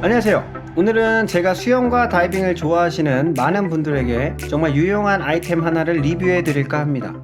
안녕하세요. 오늘은 제가 수영과 다이빙을 좋아하시는 많은 분들에게 정말 유용한 아이템 하나를 리뷰해 드릴까 합니다.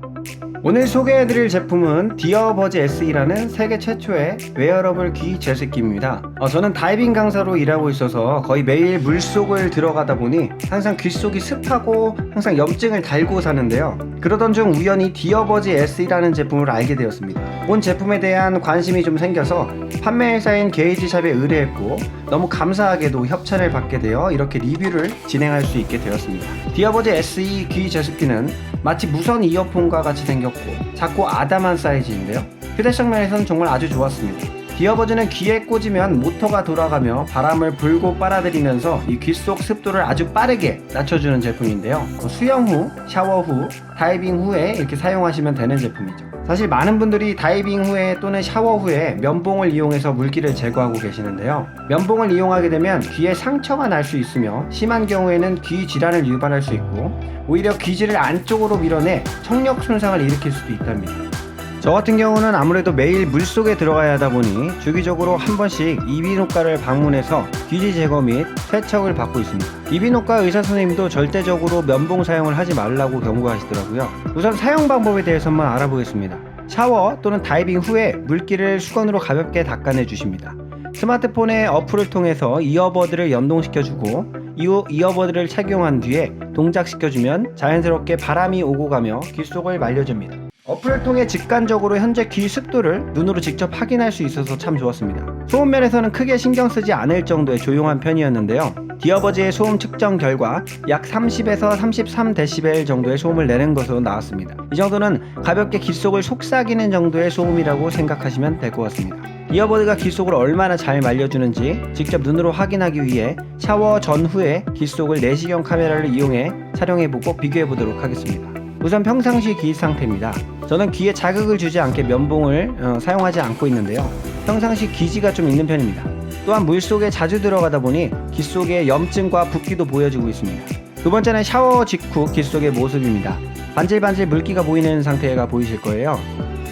오늘 소개해 드릴 제품은 디어버즈 SE라는 세계 최초의 웨어러블 귀 제습기입니다. 어, 저는 다이빙 강사로 일하고 있어서 거의 매일 물속을 들어가다 보니 항상 귀 속이 습하고 항상 염증을 달고 사는데요. 그러던 중 우연히 디어버즈 SE라는 제품을 알게 되었습니다. 본 제품에 대한 관심이 좀 생겨서 판매 회사인 게이지샵에 의뢰했고 너무 감사하게도 협찬을 받게 되어 이렇게 리뷰를 진행할 수 있게 되었습니다. 디어버즈 SE 귀 제습기는 마치 무선 이어폰과 같이 생겼고 작고 아담한 사이즈인데요. 휴대성 면에서는 정말 아주 좋았습니다. 디어버즈는 귀에 꽂으면 모터가 돌아가며 바람을 불고 빨아들이면서 이 귀 속 습도를 아주 빠르게 낮춰주는 제품인데요. 어, 수영 후, 샤워 후, 다이빙 후에 이렇게 사용하시면 되는 제품이죠. 사실 많은 분들이 다이빙 후에 또는 샤워 후에 면봉을 이용해서 물기를 제거하고 계시는데요. 면봉을 이용하게 되면 귀에 상처가 날 수 있으며 심한 경우에는 귀 질환을 유발할 수 있고 오히려 귀지를 안쪽으로 밀어내 청력 손상을 일으킬 수도 있답니다. 저 같은 경우는 아무래도 매일 물 속에 들어가야 하다 보니 주기적으로 한 번씩 이비인후과를 방문해서 귀지 제거 및 세척을 받고 있습니다. 이비인후과 의사 선생님도 절대적으로 면봉 사용을 하지 말라고 경고하시더라고요. 우선 사용 방법에 대해서만 알아보겠습니다. 샤워 또는 다이빙 후에 물기를 수건으로 가볍게 닦아내 주십니다. 스마트폰의 어플을 통해서 이어버드를 연동시켜주고 이후 이어버드를 착용한 뒤에 동작시켜주면 자연스럽게 바람이 오고 가며 귀 속을 말려줍니다. 어플을 통해 직관적으로 현재 귀 습도를 눈으로 직접 확인할 수 있어서 참 좋았습니다. 소음 면에서는 크게 신경 쓰지 않을 정도의 조용한 편이었는데요. 디어버즈의 소음 측정 결과 약 30에서 33dB 정도의 소음을 내는 것으로 나왔습니다. 이 정도는 가볍게 귀 속을 속삭이는 정도의 소음이라고 생각하시면 될 것 같습니다. 이어버드가 귀 속을 얼마나 잘 말려주는지 직접 눈으로 확인하기 위해 샤워 전후에 귀 속을 내시경 카메라를 이용해 촬영해보고 비교해보도록 하겠습니다. 우선 평상시 귀 상태입니다. 저는 귀에 자극을 주지 않게 면봉을 어, 사용하지 않고 있는데요. 평상시 귀지가 좀 있는 편입니다. 또한 물 속에 자주 들어가다 보니 귀 속에 염증과 붓기도 보여지고 있습니다. 두 번째는 샤워 직후 귀 속의 모습입니다. 반질반질 물기가 보이는 상태가 보이실 거예요.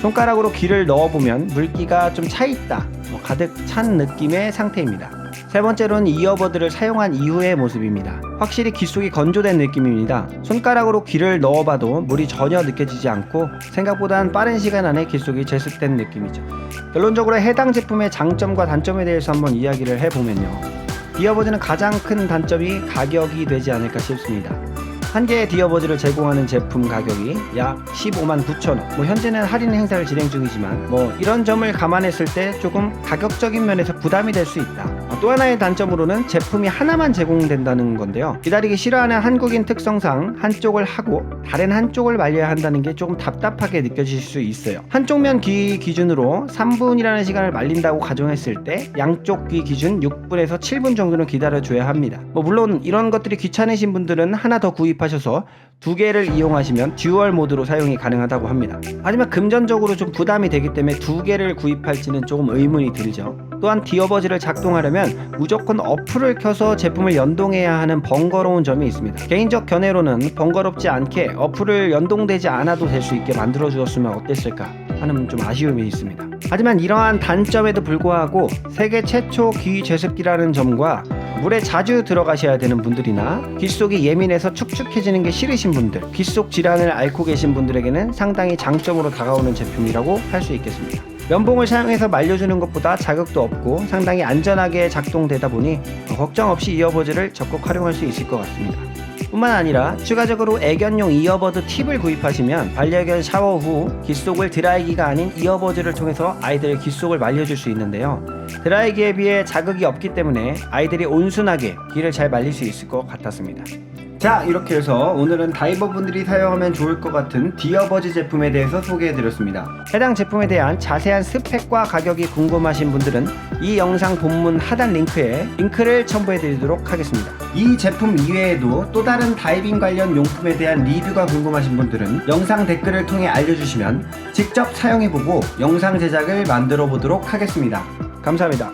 손가락으로 귀를 넣어보면 물기가 좀 차있다, 뭐 가득 찬 느낌의 상태입니다. 세 번째로는 이어버드를 사용한 이후의 모습입니다. 확실히 귀 속이 건조된 느낌입니다. 손가락으로 귀를 넣어봐도 물이 전혀 느껴지지 않고 생각보다는 빠른 시간 안에 귀 속이 제습된 느낌이죠. 결론적으로 해당 제품의 장점과 단점에 대해서 한번 이야기를 해보면요. 디어버즈는 가장 큰 단점이 가격이 되지 않을까 싶습니다. 한 개의 디어버즈를 제공하는 제품 가격이 약 15만 9천 원. 뭐 현재는 할인 행사를 진행 중이지만 뭐 이런 점을 감안했을 때 조금 가격적인 면에서 부담이 될 수 있다. 어, 또 하나의 단점으로는 제품이 하나만 제공된다는 건데요. 기다리기 싫어하는 한국인 특성상 한쪽을 하고 다른 한쪽을 말려야 한다는 게 조금 답답하게 느껴질 수 있어요. 한쪽 면 귀 기준으로 3분이라는 시간을 말린다고 가정했을 때 양쪽 귀 기준 6분에서 7분 정도는 기다려줘야 합니다. 뭐 물론 이런 것들이 귀찮으신 분들은 하나 더 구입하셔서 두 개를 이용하시면 듀얼 모드로 사용이 가능하다고 합니다. 하지만 금전적으로 좀 부담이 되기 때문에 두 개를 구입할지는 조금 의문이 들죠. 또한 디어버즈를 작동하려면 무조건 어플을 켜서 제품을 연동해야 하는 번거로운 점이 있습니다. 개인적 견해로는 번거롭지 않게 어플을 연동되지 않아도 될 수 있게 만들어 주었으면 어땠을까 하는 좀 아쉬움이 있습니다. 하지만 이러한 단점에도 불구하고 세계 최초 귀 제습기라는 점과 물에 자주 들어가셔야 되는 분들이나 귀 속이 예민해서 축축해지는 게 싫으신 분들, 귀 속 질환을 앓고 계신 분들에게는 상당히 장점으로 다가오는 제품이라고 할 수 있겠습니다. 면봉을 사용해서 말려주는 것보다 자극도 없고 상당히 안전하게 작동되다 보니 걱정 없이 이어버즈를 적극 활용할 수 있을 것 같습니다. 뿐만 아니라 추가적으로 애견용 이어버드 팁을 구입하시면 반려견 샤워 후 귓속을 드라이기가 아닌 이어버즈를 통해서 아이들의 귓속을 말려줄 수 있는데요. 드라이기에 비해 자극이 없기 때문에 아이들이 온순하게 귀를 잘 말릴 수 있을 것 같았습니다. 자 이렇게 해서 오늘은 다이버분들이 사용하면 좋을 것 같은 디어버즈 제품에 대해서 소개해드렸습니다. 해당 제품에 대한 자세한 스펙과 가격이 궁금하신 분들은 이 영상 본문 하단 링크에 링크를 첨부해드리도록 하겠습니다. 이 제품 이외에도 또 다른 다이빙 관련 용품에 대한 리뷰가 궁금하신 분들은 영상 댓글을 통해 알려주시면 직접 사용해보고 영상 제작을 만들어 보도록 하겠습니다. 감사합니다.